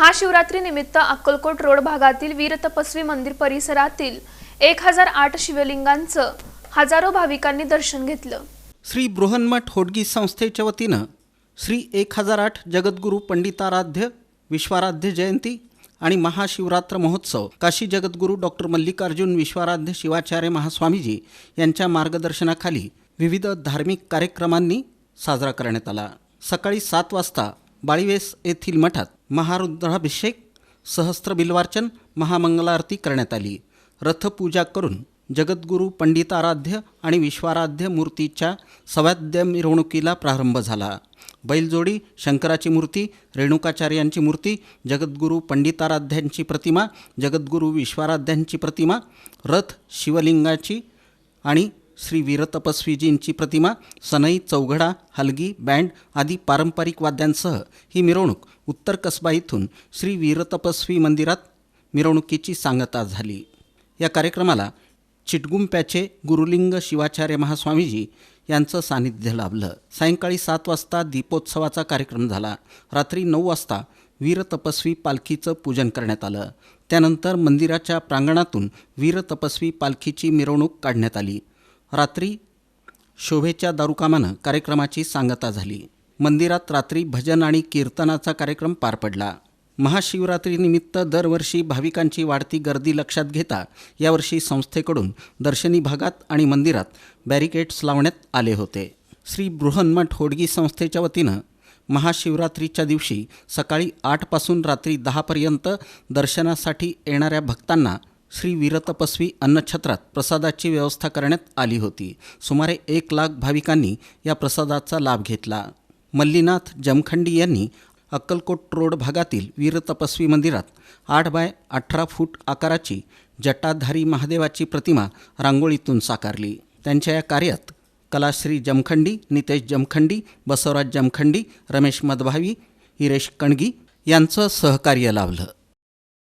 महाशिवरात्रीनिमित्त Akkalkot road भागातील वीर तपस्वी मंदिर परिसरातील एक हजार आठ शिवलिंगांचं हजारो भाविकांनी दर्शन घेतलं. श्री बृहन्मठ होडगी संस्थेच्या वतीनं श्री एक हजार आठ जगद्गुरू पंडिताराध्य विश्वाराध्य जयंती आणि महाशिवरात्र महोत्सव काशी जगद्गुरू डॉक्टर मल्लिकार्जुन विश्वाराध्य शिवाचार्य महास्वामीजी यांच्या मार्गदर्शनाखाली विविध धार्मिक कार्यक्रमांनी साजरा करण्यात आला. सकाळी सात वाजता बाळीवेस येथील मठात महारुद्राभिषेक सहस्त्र बिल्वार्चन महामंगलारती करण्यात आली. रथपूजा करून जगद्गुरू पंडिताराध्य आणि विश्वाराध्य मूर्तीच्या सवाद्य मिरवणुकीला प्रारंभ झाला. बैलजोडी शंकराची मूर्ती रेणुकाचार्यांची मूर्ती जगद्गुरू पंडिताराध्यांची प्रतिमा जगद्गुरू विश्वाराध्यांची प्रतिमा रथ शिवलिंगाची आणि श्री वीरतपस्वीजींची प्रतिमा सनई चौघडा हलगी बँड आदी पारंपरिक वाद्यांसह ही मिरवणूक उत्तर कसबा इथून श्री वीरतपस्वी मंदिरात मिरवणुकीची सांगता झाली. या कार्यक्रमाला चिटगुंप्याचे गुरुलिंग शिवाचार्य महास्वामीजी यांचं सानिध्य लाभलं. सायंकाळी सात वाजता दीपोत्सवाचा कार्यक्रम झाला. रात्री नऊ वाजता वीरतपस्वी पालखीचं पूजन करण्यात आलं. त्यानंतर मंदिराच्या प्रांगणातून वीरतपस्वी पालखीची मिरवणूक काढण्यात आली. रात्री शोभेच्या दारुकामानं कार्यक्रमाची सांगता झाली. मंदिरात रात्री भजन आणि कीर्तनाचा कार्यक्रम पार पडला. महाशिवरात्रीनिमित्त दरवर्षी भाविकांची वाढती गर्दी लक्षात घेता यावर्षी संस्थेकडून दर्शनी भागात आणि मंदिरात बॅरिकेड्स लावण्यात आले होते. श्री बृहन्मठ होडगी संस्थेच्या वतीनं महाशिवरात्रीच्या दिवशी सकाळी आठपासून रात्री दहापर्यंत दर्शनासाठी येणाऱ्या भक्तांना श्री वीरतपस्वी अन्नछत्रात प्रसादाची व्यवस्था करण्यात आली होती. सुमारे एक लाख भाविकांनी या प्रसादाचा लाभ घेतला. मल्लीनाथ जमखंडी यांनी अक्कलकोट रोड भागातील वीरतपस्वी मंदिरात आठ बाय अठरा फूट आकाराची जटाधारी महादेवाची प्रतिमा रांगोळीतून साकारली. त्यांच्या या कार्यात कलाश्री जमखंडी नितेश जमखंडी बसवराज जमखंडी रमेश मदभावी हिरेश कणगी यांचं सहकार्य लाभलं.